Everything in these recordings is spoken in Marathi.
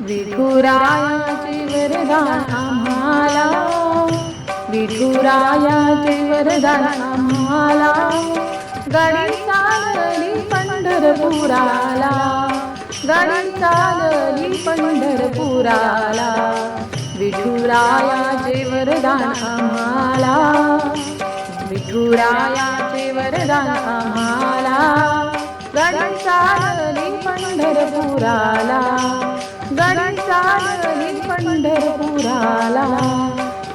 विठुरायाचे वरदान आम्हाला विठुरायाचे वरदान आम्हाला गाडी चालली पंढरपुराला. गाडी चालली पंढरपुराला. विठुरायाचे वरदान आम्हाला विठुरायाचे वरदान आम्हाला गाडी चालली पंढरपुराला. पंढरपुराला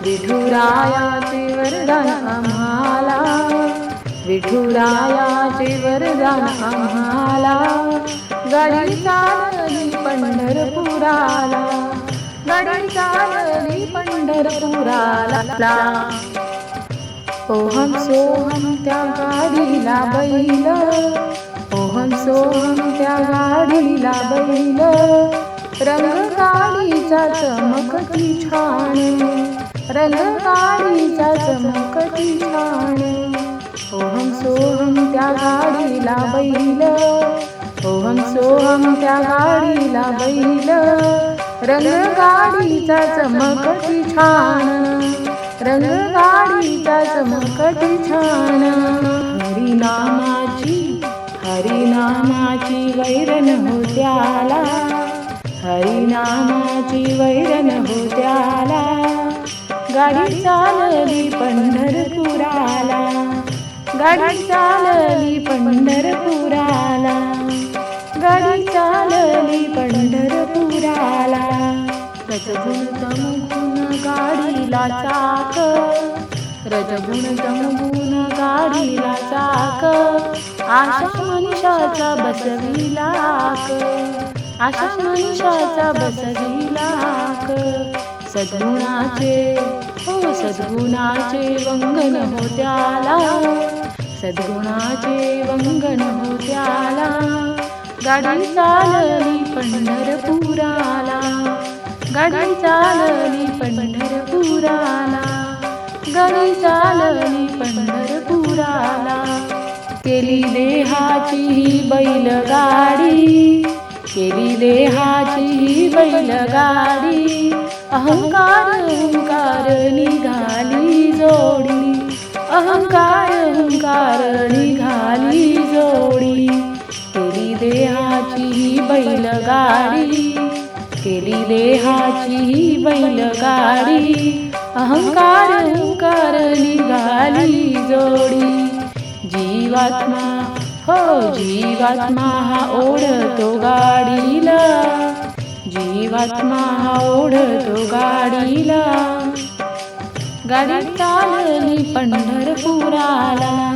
विठुरायाचे वरदान आम्हाला. विठुरायाचे वरदान आम्हाला. गाडी चालली पंढरपुराला गाडी चालली पंढरपुराला. ओहम सोहम त्या गाडीला बैल ओहम सोहम त्या गाडीला बैल. रंग चमकती छान रंगकाळीचा चमकती छान ओहम सोहम त्या गाडीला बैल. ओहम सोहम त्या गाडीला बैल. रंगकाळीचा गाडीचा चमकती छान रंगकाळीचा गाडीचा चमकती छान हरिनामाची हरिनामाची वैरण होत्याला. हरिनामाची वैरण होत्याला. गाडी चालली पंढरपुराला. गाडी चालली पंढरपुराला. गाडी चालली पंढरपुराला. रजगुण तमगुण गाडीला चाक. रजगुण तमगुण गाडीला चाक. आशा मनुष्याचा बसविला आशा मनुष्याचा बसविलाक सद्गुणाचे हो सद्गुणाचे वंगन होत्याला सद्गुणाचे वंगन होत्याला गाडी चालली पंढरपुराला. गाडी चालली पंढरपुराला. गाडी चालली पंढरपुराला. केली देहाची ही बैलगाडी. केली देहाची बैलगाडी अहंकार अहंकार निघाली जोडी अहंकार अहंकार निघाली जोडी. केली देहाची बैलगाडी केली देहाची बैलगाडी अहंकार अहंकार निघाली जोडी. जीवात्मा हो जीवात्मा हा ओढतो गाडीला. जीवात्मा हा ओढतो गाडीला. गाडी चालली पंढरपुराला.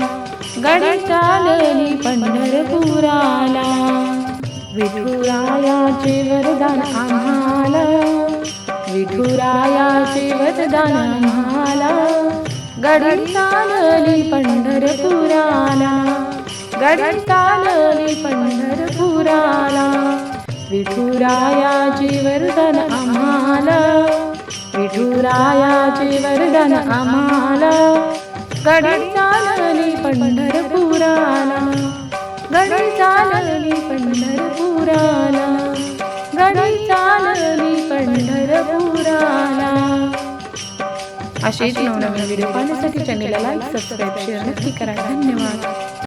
गाडी चालली पंढरपुराला. विठुरायाचे वरदान आम्हाला. विठुरायाचे वरदान आम्हाला. गाडी चालली पंढर गाडी चालली पंढरपुराला. विठुरायाचे वरदान आम्हाला. विठुरायाचे वरदान आम्हाला. गाडी चालली पंढरपुराला. गाडी चालली पंढरपुराला. गाडी चालली पंढरपुराला. असेच नवनवीन व्हिडिओ पाहण्यासाठी चॅनेलला लाईक सबस्क्राईब शेअर नक्की करा. धन्यवाद.